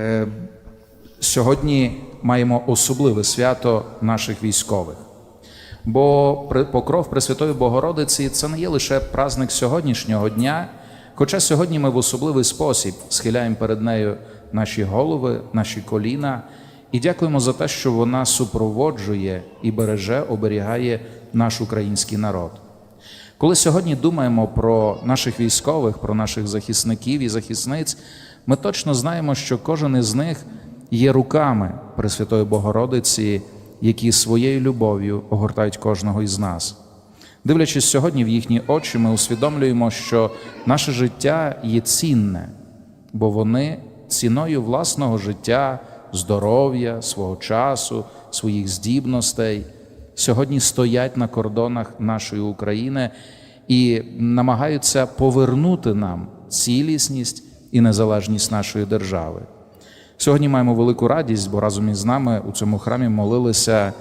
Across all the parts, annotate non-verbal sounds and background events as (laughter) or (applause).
Е, Сьогодні маємо особливе свято наших військових. Бо покров Пресвятої Богородиці це не є лише праздник сьогоднішнього дня, хоча сьогодні ми в особливий спосіб схиляємо перед нею наші голови, наші коліна і дякуємо за те, що вона супроводжує і береже, оберігає наш український народ. Коли сьогодні думаємо про наших військових, про наших захисників і захисниць, ми точно знаємо, що кожен із них є руками Пресвятої Богородиці, які своєю любов'ю огортають кожного із нас. Дивлячись сьогодні в їхні очі, ми усвідомлюємо, що наше життя є цінне, бо вони ціною власного життя, здоров'я, свого часу, своїх здібностей сьогодні стоять на кордонах нашої України і намагаються повернути нам цілісність і незалежність нашої держави. Сьогодні маємо велику радість, бо разом із нами у цьому храмі молилися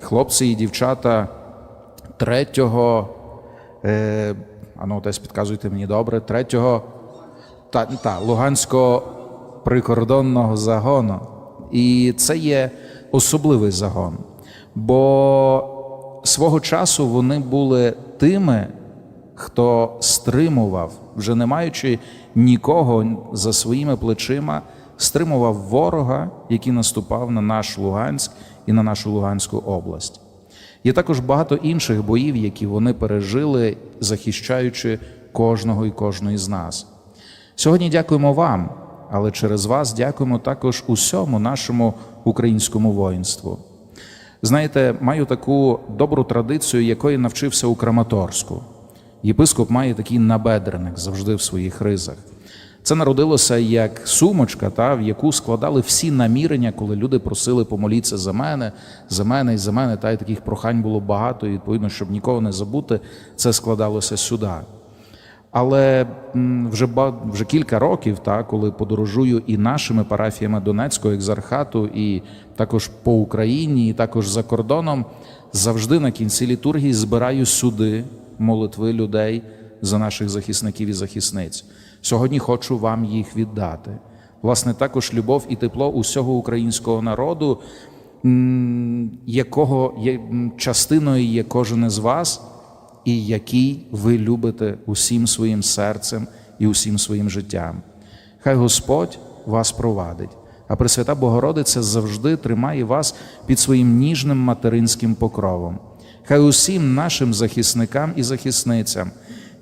хлопці і дівчата третього, е, а ну десь підказуйте мені добре, третього та, та, Луганського прикордонного загону. І це є особливий загон, бо свого часу вони були тими, хто стримував, вже не маючи нікого за своїми плечима, стримував ворога, який наступав на наш Луганськ і на нашу Луганську область. Є також багато інших боїв, які вони пережили, захищаючи кожного і кожної з нас. Сьогодні дякуємо вам, але через вас дякуємо також усьому нашому українському воїнству. Знаєте, маю таку добру традицію, якої навчився у Краматорську. Єпископ має такий набедреник завжди в своїх ризах. Це народилося як сумочка, та, в яку складали всі намірення, коли люди просили помоліться за мене, за мене і за мене. Та й таких прохань було багато, і відповідно, щоб нікого не забути, це складалося сюди. Але вже вже кілька років, та, коли подорожую і нашими парафіями Донецького екзархату, і також по Україні, і також за кордоном, завжди на кінці літургії збираю сюди молитви людей за наших захисників і захисниць. Сьогодні хочу вам їх віддати. Власне, також любов і тепло усього українського народу, якого є частиною є кожен із вас і який ви любите усім своїм серцем і усім своїм життям. Хай Господь вас провадить, а Пресвята Богородиця завжди тримає вас під своїм ніжним материнським покровом. Хай усім нашим захисникам і захисницям,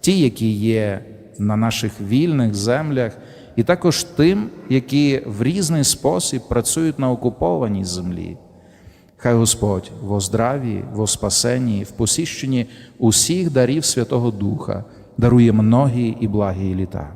ті, які є на наших вільних землях, і також тим, які в різний спосіб працюють на окупованій землі. Хай Господь во здраві, во спасенні, в посіщенні усіх дарів Святого Духа дарує многі і благі літа.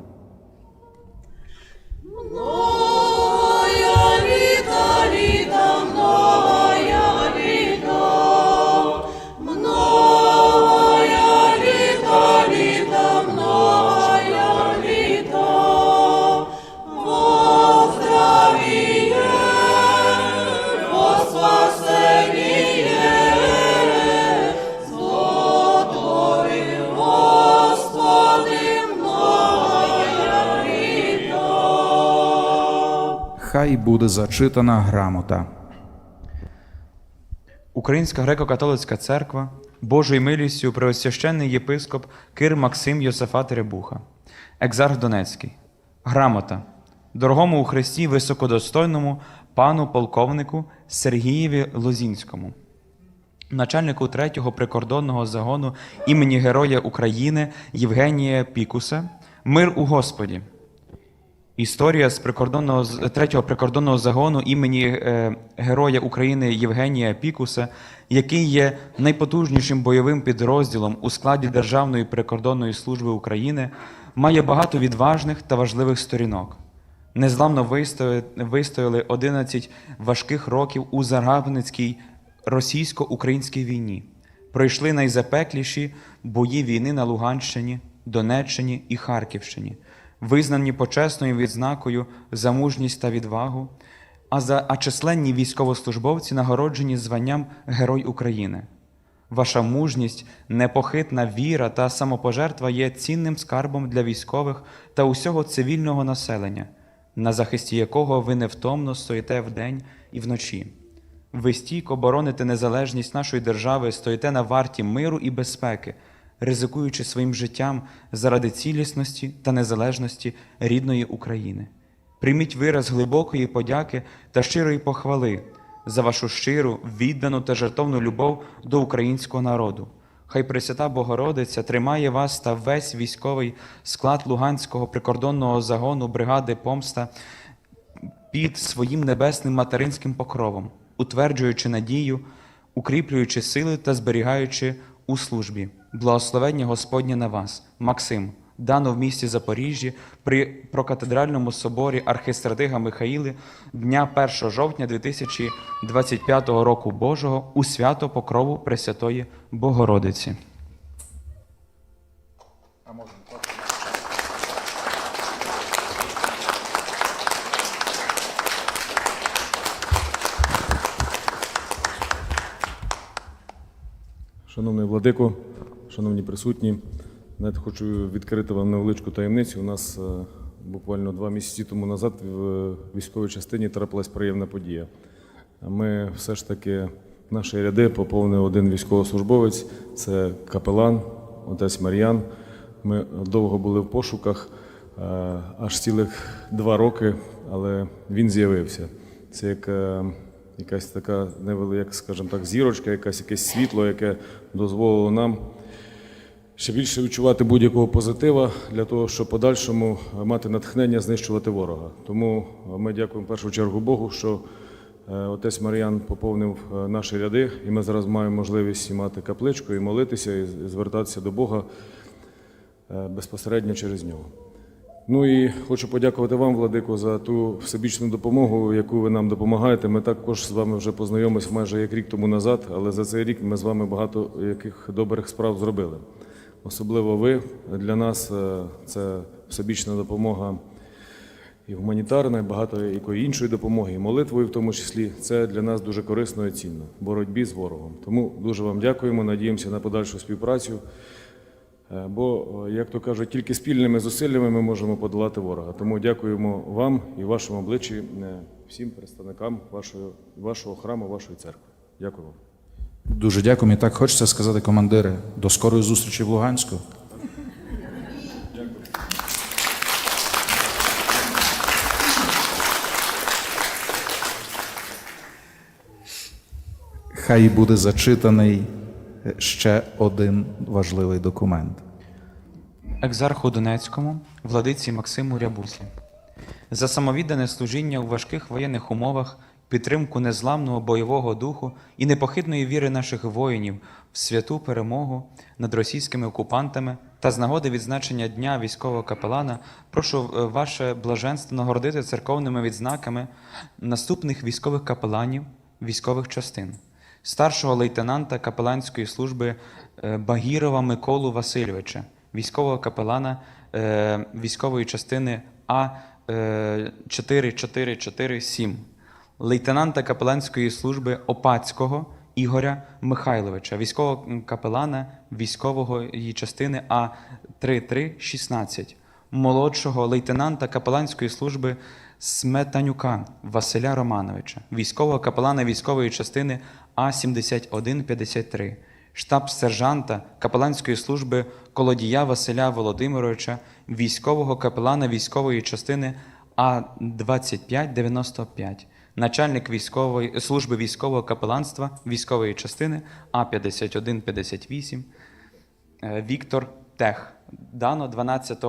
Хай буде зачитана грамота. Українська греко-католицька церква Божою милістю преосвященний єпископ Кир Максим Йосифат Ребуха, екзарх Донецький, грамота. Дорогому у Христі високодостойному пану полковнику Сергієві Лозінському, начальнику 3-го прикордонного загону імені Героя України Євгенія Пікуса, мир у Господі. Історія з прикордонного з третього прикордонного загону імені е, Героя України Євгенія Пікуса, який є найпотужнішим бойовим підрозділом у складі Державної прикордонної служби України, має багато відважних та важливих сторінок. Незламно вистояли, вистояли 11 важких років у загарбницькій російсько-українській війні. Пройшли найзапекліші бої війни на Луганщині, Донеччині і Харківщині, визнані почесною відзнакою за мужність та відвагу, а за а численні військовослужбовці нагороджені званням Герой України. Ваша мужність, непохитна віра та самопожертва є цінним скарбом для військових та усього цивільного населення. на захисті якого ви невтомно стоїте вдень і вночі. Ви стійко бороните незалежність нашої держави, стоїте на варті миру і безпеки, ризикуючи своїм життям заради цілісності та незалежності рідної України. Прийміть вираз глибокої подяки та щирої похвали за вашу щиру, віддану та жертовну любов до українського народу. Хай Пресвята Богородиця тримає вас та весь військовий склад Луганського прикордонного загону бригади Помста під своїм небесним материнським покровом, утверджуючи надію, укріплюючи сили та зберігаючи у службі. Благословення Господнє на вас, Максим, дано в місті Запоріжжі при прокатедральному соборі архистратига Михаїли дня 1 жовтня 2025 року Божого у свято Покрову Пресвятої Богородиці. Шановний владико, шановні присутні, навіть хочу відкрити вам невеличку таємницю. У нас е, буквально два місяці тому назад в військовій частині трапилась приємна подія. Ми все ж таки в наші ряди поповнив один військовослужбовець, це капелан, отець Мар'ян. Ми довго були в пошуках, е, аж цілих два роки, але він з'явився. Це як е, якась така невелика, скажімо так, зірочка, якась якесь світло, яке дозволило нам ще більше відчувати будь-якого позитива для того, щоб подальшому мати натхнення знищувати ворога. Тому ми дякуємо в першу чергу Богу, що е, отець Мар'ян поповнив е, наші ряди, і ми зараз маємо можливість і мати капличку, і молитися, і звертатися до Бога е, безпосередньо через нього. Ну і хочу подякувати вам, Владико, за ту всебічну допомогу, яку ви нам допомагаєте. Ми також з вами вже познайомилися майже як рік тому назад, але за цей рік ми з вами багато яких добрих справ зробили. Особливо ви для нас е, це всебічна допомога і гуманітарна, і багато якої іншої допомоги, і молитвою в тому числі. Це для нас дуже корисно і цінно в боротьбі з ворогом. Тому дуже вам дякуємо, надіємося на подальшу співпрацю. Е, Бо, е, як то кажуть, тільки спільними зусиллями ми можемо подолати ворога. Тому дякуємо вам і вашому обличчі, всім представникам вашого, вашого храму, вашої церкви. Дякую вам. Дуже дякую. І так хочеться сказати, командири, до скорої зустрічі в Луганську. Хай буде зачитаний ще один важливий документ. Екзарху Донецькому, владиці Максиму Рябусі, за самовіддане служіння у важких воєнних умовах, підтримку незламного бойового духу і непохитної віри наших воїнів в святу перемогу над російськими окупантами та з нагоди відзначення Дня військового капелана, прошу е, ваше блаженство нагородити церковними відзнаками наступних військових капеланів військових частин. Старшого лейтенанта капеланської служби е, Багірова Миколу Васильовича, військового капелана е, військової частини А е, 4447, лейтенанта капеланської служби Опацького Ігоря Михайловича, військового капелана військової частини А 3316, молодшого лейтенанта капеланської служби Сметанюка Василя Романовича, військового капелана військової частини А7153, штаб-сержанта капеланської служби Колодія Василя Володимировича, військового капелана військової частини А2595, начальник військової служби військового капеланства військової частини А5158, Е, Віктор Тех. Дано 12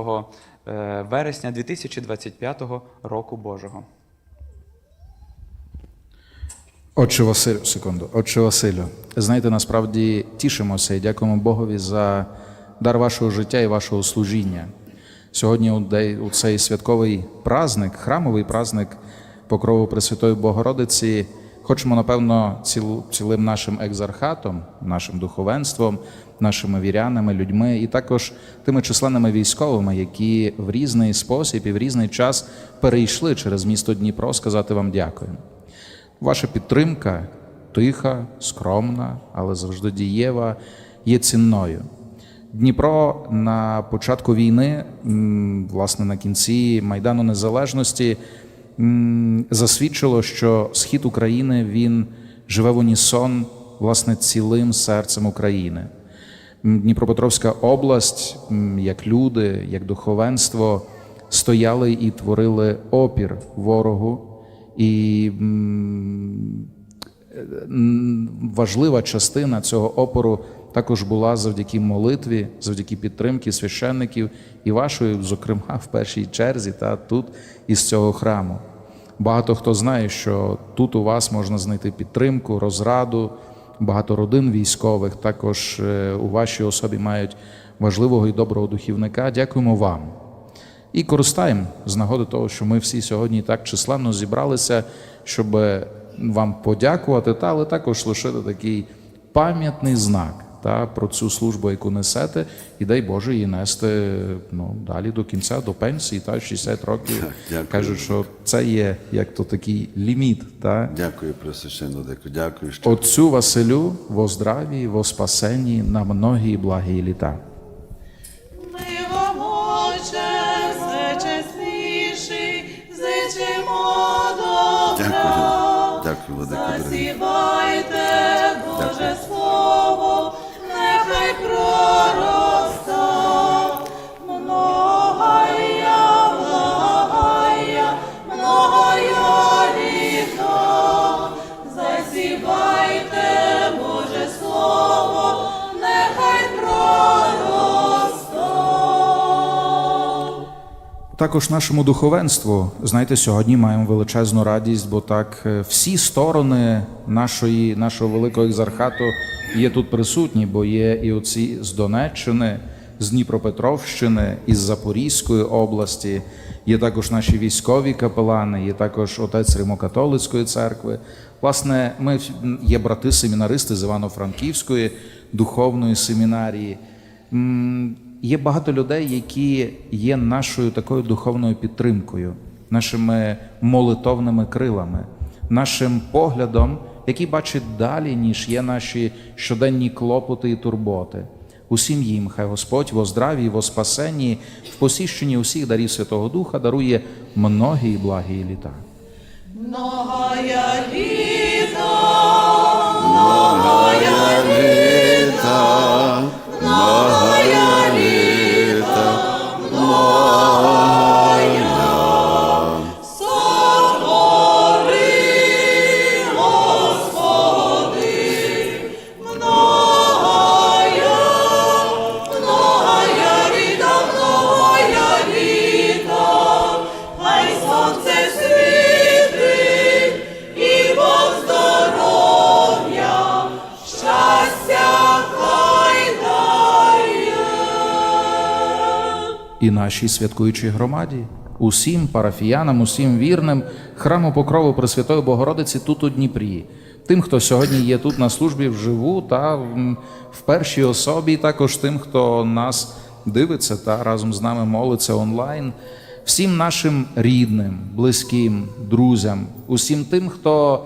е, вересня 2025 року Божого. Отче Василю, секунду, Отче Василю, знаєте, насправді тішимося і дякуємо Богові за дар вашого життя і вашого служіння. Сьогодні у цей святковий праздник, храмовий праздник Покрову Пресвятої Богородиці, хочемо, напевно, ціл, цілим нашим екзархатом, нашим духовенством, нашими вірянами, людьми і також тими численними військовими, які в різний спосіб і в різний час перейшли через місто Дніпро, сказати вам дякую. Ваша підтримка тиха, скромна, але завжди дієва, є цінною. Дніпро на початку війни, власне, на кінці Майдану Незалежності, засвідчило, що схід України він живе в унісон власне цілим серцем України. Дніпропетровська область, як люди, як духовенство, стояли і творили опір ворогу. І м, важлива частина цього опору також була завдяки молитві, завдяки підтримки священників і вашої, зокрема, в першій черзі, та тут із цього храму. Багато хто знає, що тут у вас можна знайти підтримку, розраду. Багато родин військових також е, у вашій особі мають важливого і доброго духівника. Дякуємо вам. І користаємо з нагоди того, що ми всі сьогодні так численно зібралися, щоб вам подякувати, та але також лишити такий пам'ятний знак та про цю службу, яку несете, і дай Боже її нести ну, далі до кінця, до пенсії, та 60 років. дякую. Кажуть, що це є як то такий ліміт. Та? Дякую, Пресвященно Деку. Дякую, що Отцю Василю во здраві, во спасенні на многі благі літа. Дякую. Дякую, Владико дорогий. Також нашому духовенству, знаєте, сьогодні маємо величезну радість, бо так е, всі сторони нашої, нашого великого екзархату є тут присутні, бо є і оці з Донеччини, з Дніпропетровщини, із Запорізької області, є також наші військові капелани, є також отець Римокатолицької церкви. Власне, ми є брати-семінаристи з Івано-Франківської духовної семінарії. Є багато людей, які є нашою такою духовною підтримкою, нашими молитовними крилами, нашим поглядом, який бачить далі, ніж є наші щоденні клопоти і турботи. Усім їм, хай Господь во здраві, во спасенні, в посіщенні усіх дарів Святого Духа дарує многі благі літа. Многая літа, Многая літа, многая і нашій святкуючій громаді, усім парафіянам, усім вірним храму Покрову Пресвятої Богородиці тут у Дніпрі. Тим, хто сьогодні є тут на службі вживу та в першій особі, також тим, хто нас дивиться та разом з нами молиться онлайн, всім нашим рідним, близьким, друзям, усім тим, хто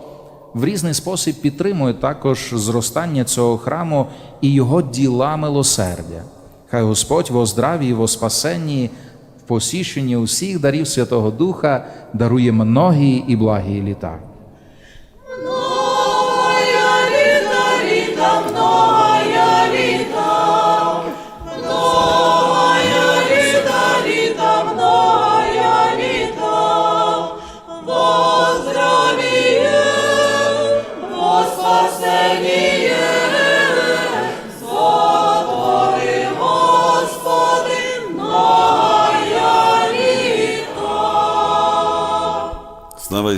в різний спосіб підтримує також зростання цього храму і його діла милосердя. Хай Господь во здраві во спасенні, в посіщенні усіх дарів Святого Духа дарує многі і благі літа.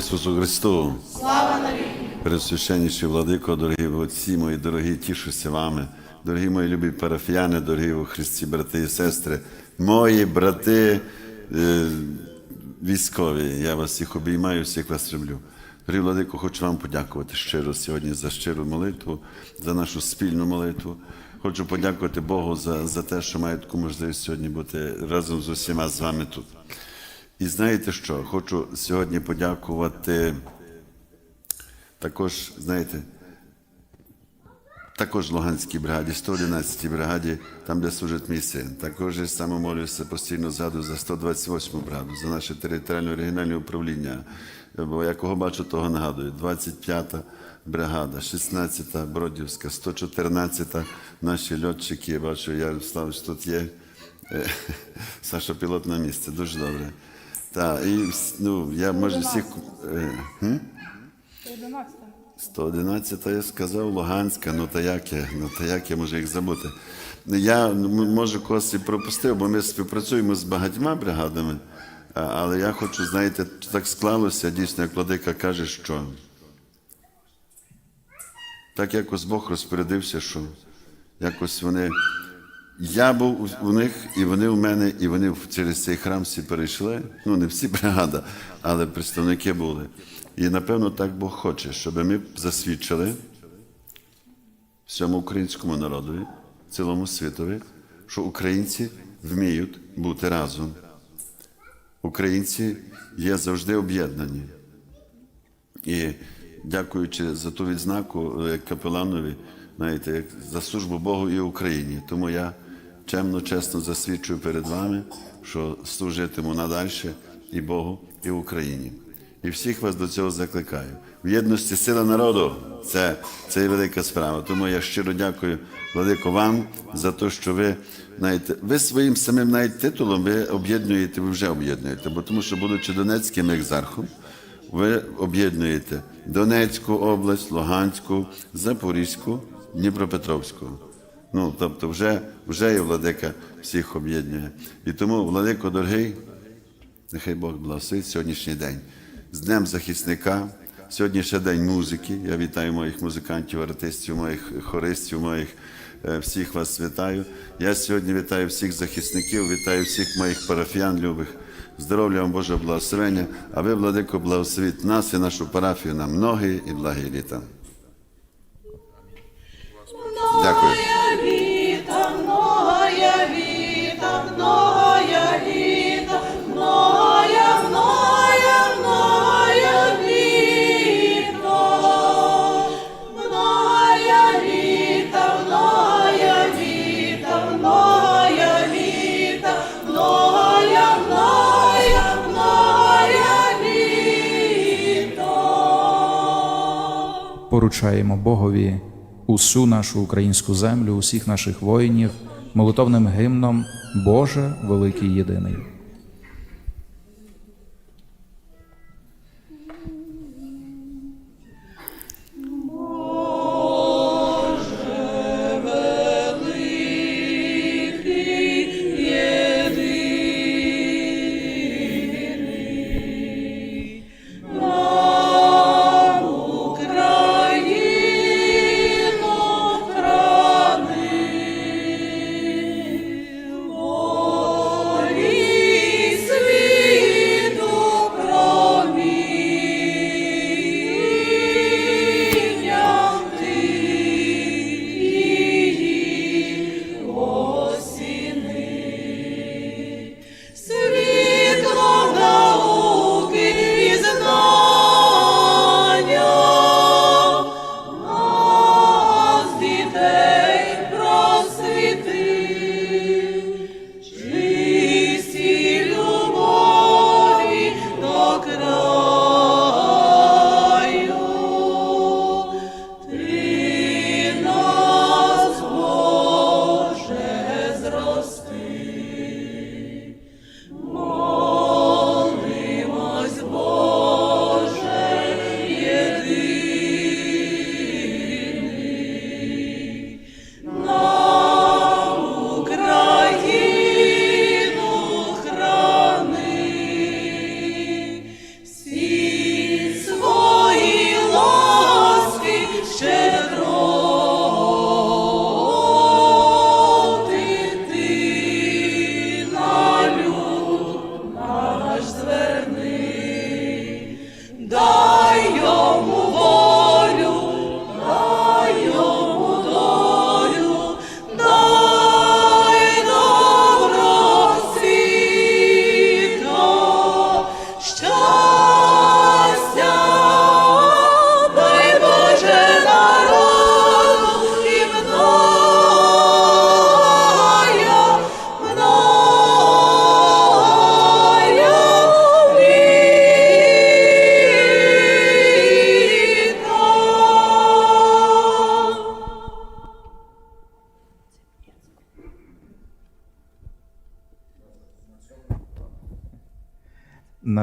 Ісусу Христу! Слава навіки! Пресвященніший владико, дорогі отці мої, дорогі, тішуся вами, дорогі мої любі парафіяни, дорогі у Христі, брати і сестри, мої брати е, військові, я вас всіх обіймаю, всіх вас люблю. Дорогі владико, хочу вам подякувати щиро сьогодні за щиру молитву, за нашу спільну молитву. Хочу подякувати Богу за, за те, що маю таку можливість сьогодні бути разом з усіма з вами тут. І знаєте що? Хочу сьогодні подякувати також, знаєте, також Луганській бригаді, 111-й бригаді, там, де служить мій син. Також я саме молюся постійно згадую за 128-му бригаду, за наше територіальне регіональне управління. Бо я кого бачу, того нагадую. 25-та бригада, 16-та Бродівська, 114-та наші льотчики. Я бачу, Ярослав, що тут є. Е, (laughs) Саша пілот на місці, дуже добре. Так, і ну, я може всіх. е, хм? 111 я сказав, Луганська, ну та як я, ну та як я можу їх забути. Я м- може когось і пропустив, бо ми співпрацюємо з багатьма бригадами, але я хочу, знаєте, так склалося, дійсно, як владика каже, що так якось Бог розпорядився, що якось вони. Я був у- них, і вони у мене, і вони через цей храм всі перейшли. Ну, не всі (laughs) бригада, але представники були. І напевно так Бог хоче, щоб ми засвідчили всьому українському народові, цілому світові, що українці вміють бути разом. Українці є завжди об'єднані. І дякуючи за ту відзнаку е, капеланові, знаєте, як за службу Богу і Україні. Тому я чемно, чесно засвідчую перед вами, що служитиму надальше і Богу, і Україні. І всіх вас до цього закликаю. В єдності сила народу це, це є велика справа. Тому я щиро дякую, Владико, вам за те, що ви знаєте, ви своїм самим навіть титулом ви об'єднуєте, ви вже об'єднуєте, бо тому що, будучи Донецьким екзархом, ви об'єднуєте Донецьку область, Луганську, Запорізьку, Дніпропетровську. Ну, тобто, вже, вже є владика всіх об'єднує. І тому, владико дорогий, нехай Бог благословить сьогоднішній день. З Днем захисника. Сьогодні ще день музики. Я вітаю моїх музикантів, артистів, моїх хористів, моїх е, всіх вас вітаю. Я сьогодні вітаю всіх захисників, вітаю всіх моїх парафіян любих. Здоров'я вам Боже благословення, а ви, владико, благословіть нас і нашу парафію на многі і благі літа. Дякую. Поручаємо Богові усю нашу українську землю, усіх наших воїнів, молитовним гімном Боже великий єдиний.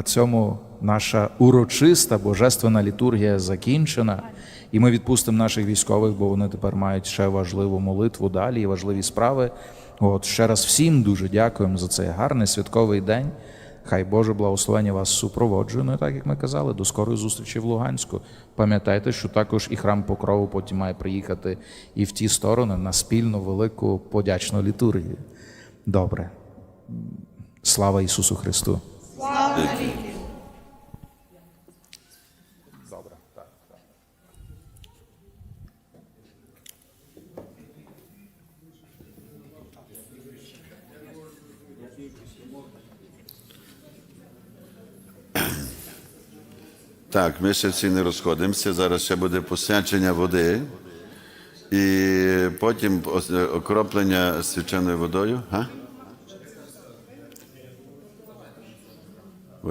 Цьому наша урочиста божественна літургія закінчена, і ми відпустимо наших військових, бо вони тепер мають ще важливу молитву далі і важливі справи. От ще раз всім дуже дякуємо за цей гарний святковий день. Хай Боже благословення вас супроводжує. Ну так як ми казали, до скорої зустрічі в Луганську. Пам'ятайте, що також і храм Покрову потім має приїхати і в ті сторони на спільну велику подячну літургію. Добре. Слава Ісусу Христу! Слава навіки. Так, ми ще всі не розходимося. Зараз ще буде посвячення води. І потім окроплення свяченою водою. Га?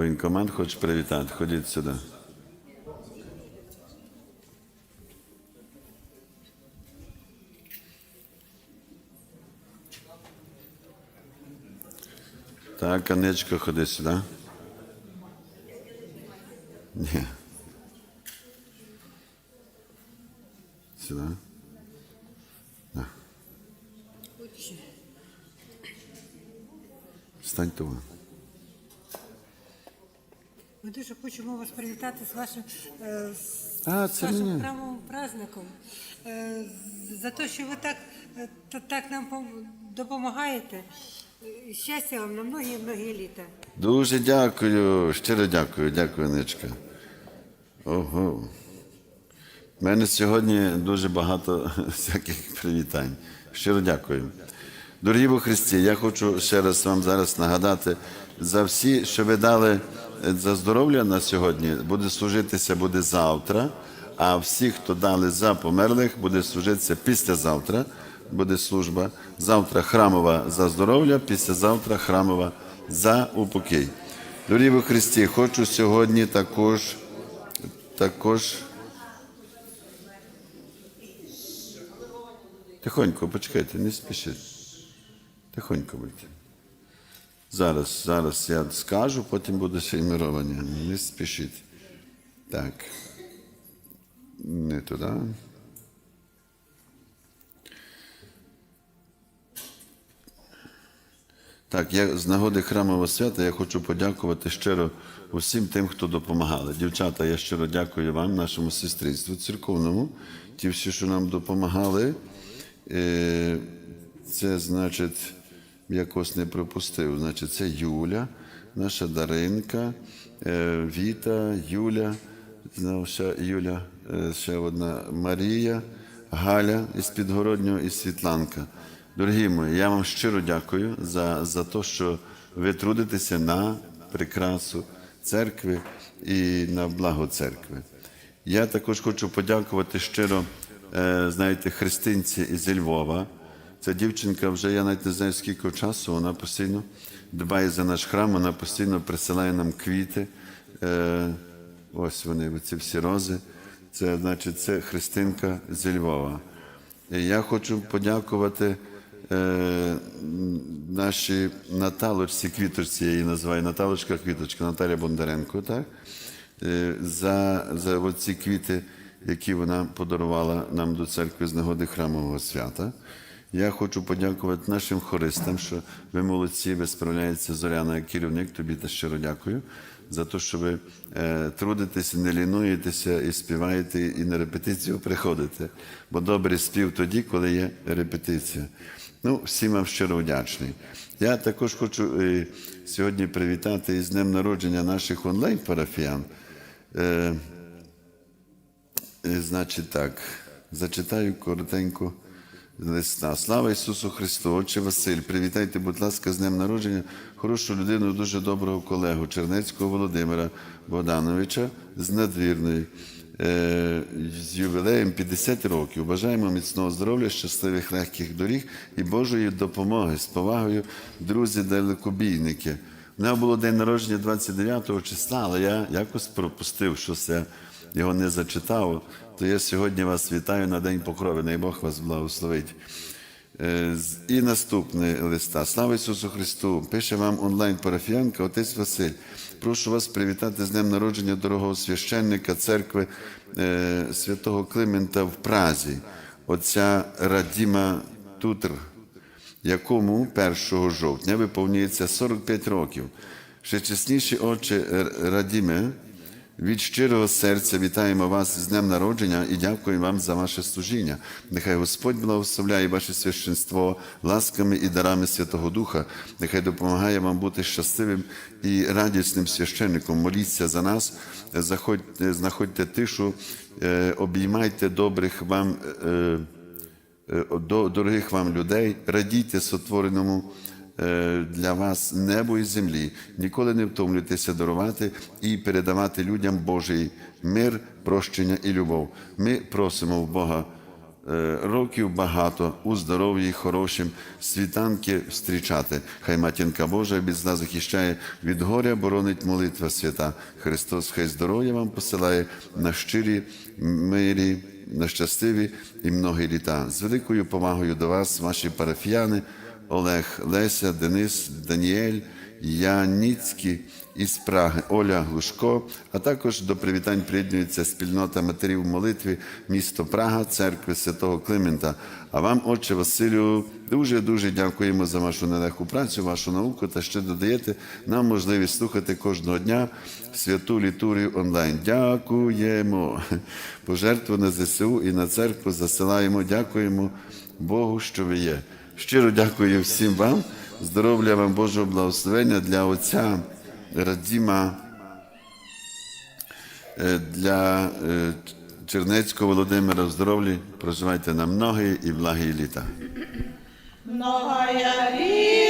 Воєнкомат хоче привітати. Ходіть сюди. Так, Анечка, ходи сюди. Ні. Сюди. На. Стань того. Ми дуже хочемо вас привітати з вашим, е, з це вашим храмовим праздником. Е, За те, що ви так, е, так нам допомагаєте. Щастя вам на многі-многі літа. Дуже дякую, щиро дякую, дякую, Ничка. Ого. У мене сьогодні дуже багато (laughs) всяких привітань. Щиро дякую. Дорогі во Христі, я хочу ще раз вам зараз нагадати за всі, що ви дали за здоров'я на сьогодні, буде служитися буде завтра. А всі, хто дали за померлих, буде служитися післязавтра. Буде служба. Завтра храмова за здоров'я, післязавтра храмова за упокій. Дорогі во Христі, хочу сьогодні також, також. Тихонько, почекайте, не спішіть. Тихонько будьте. Зараз, зараз я скажу, потім буде й. Не спішіть. Так. Не туди. Так, я з нагоди храмового свята я хочу подякувати щиро усім тим, хто допомагали. Дівчата, я щиро дякую вам, нашому сестринству церковному, ті всі, що нам допомагали. Е, Це значить, якось не пропустив. Значить, це Юля, наша Даринка, е, Віта, Юля, знову ще Юля, е, ще одна Марія, Галя із Підгороднього і Світланка. Дорогі мої, я вам щиро дякую за, за те, що ви трудитеся на прикрасу церкви і на благо церкви. Я також хочу подякувати щиро, е, знаєте, христинці із Львова. Ця дівчинка вже я навіть не знаю скільки часу, вона постійно дбає за наш храм, вона постійно присилає нам квіти. Е, ось вони, ці всі рози. Це значить, це христинка з Львова. І я хочу подякувати е, нашій Наталочці Квіточці, я її називаю Наталочка Квіточка, Наталя Бондаренко, так? Е, за, за ці квіти, які вона подарувала нам до церкви з нагоди храмового свята. Я хочу подякувати нашим хористам, що ви молодці, ви справляєтеся Зоряна як керівник. Тобі та щиро дякую за те, що ви е, трудитеся, не лінуєтеся і співаєте, і на репетицію приходите. Бо добрий спів тоді, коли є репетиція. Ну, всім вам щиро вдячний. Я також хочу е, сьогодні привітати із днем народження наших онлайн-парафіян. Е, Е, Значить так, зачитаю коротенько листа. Слава Ісусу Христу! Отче Василь, привітайте, будь ласка, з днем народження хорошу людину, дуже доброго колегу Чернецького Володимира Богдановича з надвірної. Е, З ювілеєм 50 років. Бажаємо міцного здоров'я, щасливих легких доріг і Божої допомоги. З повагою, друзі далекобійники. У мене було день народження 29 числа, але я якось пропустив, що це його не зачитав, то я сьогодні вас вітаю на День Покрови. Най Бог вас благословить. Е, І наступне листа. Слава Ісусу Христу! Пише вам онлайн-парафіянка, отець Василь. прошу вас привітати з днем народження дорогого священника церкви е, святого Климента в Празі, отця Радіма Тутр, якому 1 жовтня виповнюється 45 років. Всечесніші отче Р- Радіме, від щирого серця вітаємо вас з днем народження і дякуємо вам за ваше служіння. Нехай Господь благословляє ваше священство ласками і дарами Святого Духа. Нехай допомагає вам бути щасливим і радісним священником. Моліться за нас, заходьте, знаходьте тишу, е, обіймайте добрих вам. е, е, до дорогих вам людей, радійте сотвореному для вас небу і землі. Ніколи не втомлюйтеся дарувати і передавати людям Божий мир, прощення і любов. Ми просимо в Бога. е, Років багато у здоров'ї, хорошим, світанки зустрічати. Хай матінка Божа від зла захищає від горя, боронить молитва свята. Христос, хай здоров'я вам посилає на щирі мирі, на щасливі і многі літа. З великою повагою до вас, ваші парафіяни, Олег, Леся, Денис, Даніель, Яніцькі із Праги, Оля Глушко, а також до привітань приєднується спільнота матерів в молитві місто Прага, церкви Святого Климента. А вам, отче Василю, дуже дуже дякуємо за вашу нелегку працю, вашу науку та ще додаєте нам можливість слухати кожного дня святу літурію онлайн. Дякуємо. Пожертву на ЗСУ і на церкву засилаємо. Дякуємо Богу, що ви є. Щиро дякую всім вам. Здоров'я вам Божого благословення для отця Радіма, е, для е, Чернецького Володимира здоров'я. Проживайте на многі і благі літа. Многая літа,